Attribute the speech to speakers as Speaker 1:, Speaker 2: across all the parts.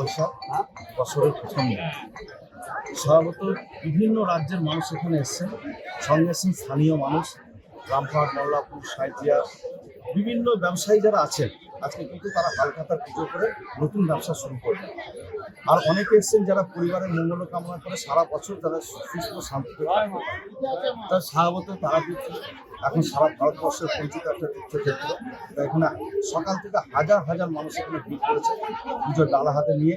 Speaker 1: উৎসব বছরের প্রথম দিন। বিভিন্ন রাজ্যের মানুষ এখানে এসছেন। সঙ্গে এসছেন স্থানীয় মানুষ রামপাট মল্লাপুর সাইজিয়া বিভিন্ন ব্যবসায়ী যারা আছেন, আজকে কিন্তু তারা কালকাতার পুজো করে নতুন ব্যবসা শুরু করবেন। আর অনেকে এসছেন যারা পরিবারের মঙ্গল কামনা করে, সারা বছর তারা সুস্থ থাকবে তার স্বভাবত তারাপীঠ এখন সারা ভারতবর্ষের পরিচিত একটা তীর্থক্ষেত্র। এখানে সকাল থেকে হাজার হাজার মানুষ এখানে ভিড় করেছে। পুজোর ডালা হাতে নিয়ে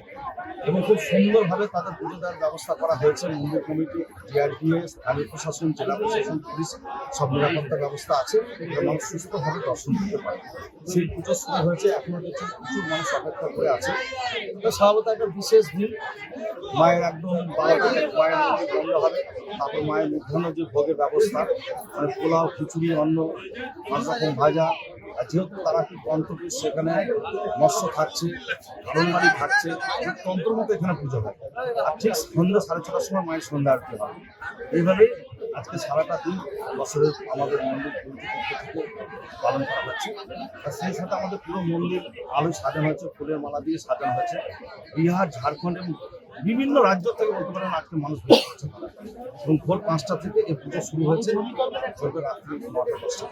Speaker 1: এবং খুব সুন্দরভাবে তাদের পুজো দেওয়ার ব্যবস্থা করা হয়েছে। মন্দির কমিটি ডিআরডিএ স্থানীয় প্রশাসন, জেলা প্রশাসন, পুলিশ, সব নিরাপত্তা ব্যবস্থা আছে। এবং মানুষ সুস্থভাবে দর্শন করতে পারে। সেই পুজো শুরু হয়েছে। এখনও দেখছি প্রচুর মানুষ অপেক্ষা করে আছে। তো স্বাভাবিক একটা বিশেষ দিন। মায়ের একদম বারোটা মায়ের মন্দির বন্ধ হবে। তারপর মায়ের মধ্যাহ্ন যে ভোগের ব্যবস্থা মানে পোলাও, খিচুড়ি, অন্ন পাঁচ রকম ভাজা আর যেহেতু তারা কি তন্ত্রপীঠ সেখানে মৎস্য থাকছে ধরনবাড়ি থাকছে তন্ত্র মতো এখানে পুজো হয়। আর ঠিক সন্ধ্যা সাড়ে ছটার সময় মায়ের সন্ধ্যা আরতি হয়। এইভাবেই আজকে সারাটা দিন বছরের আমাদের মন্দির থেকে পালন করা হচ্ছে। আর সেই সাথে আমাদের পুরো মন্দির আলো সাজানো হয়েছে, ফুলের মালা দিয়ে সাজানো হয়েছে। বিহার, ঝাড়খণ্ড এবং বিভিন্ন রাজ্য থেকে বলতে পারেন আজকে মানুষ এবং ভোর পাঁচটা থেকে এই পুজো শুরু হয়েছে। রাত্রি নটা দশটা।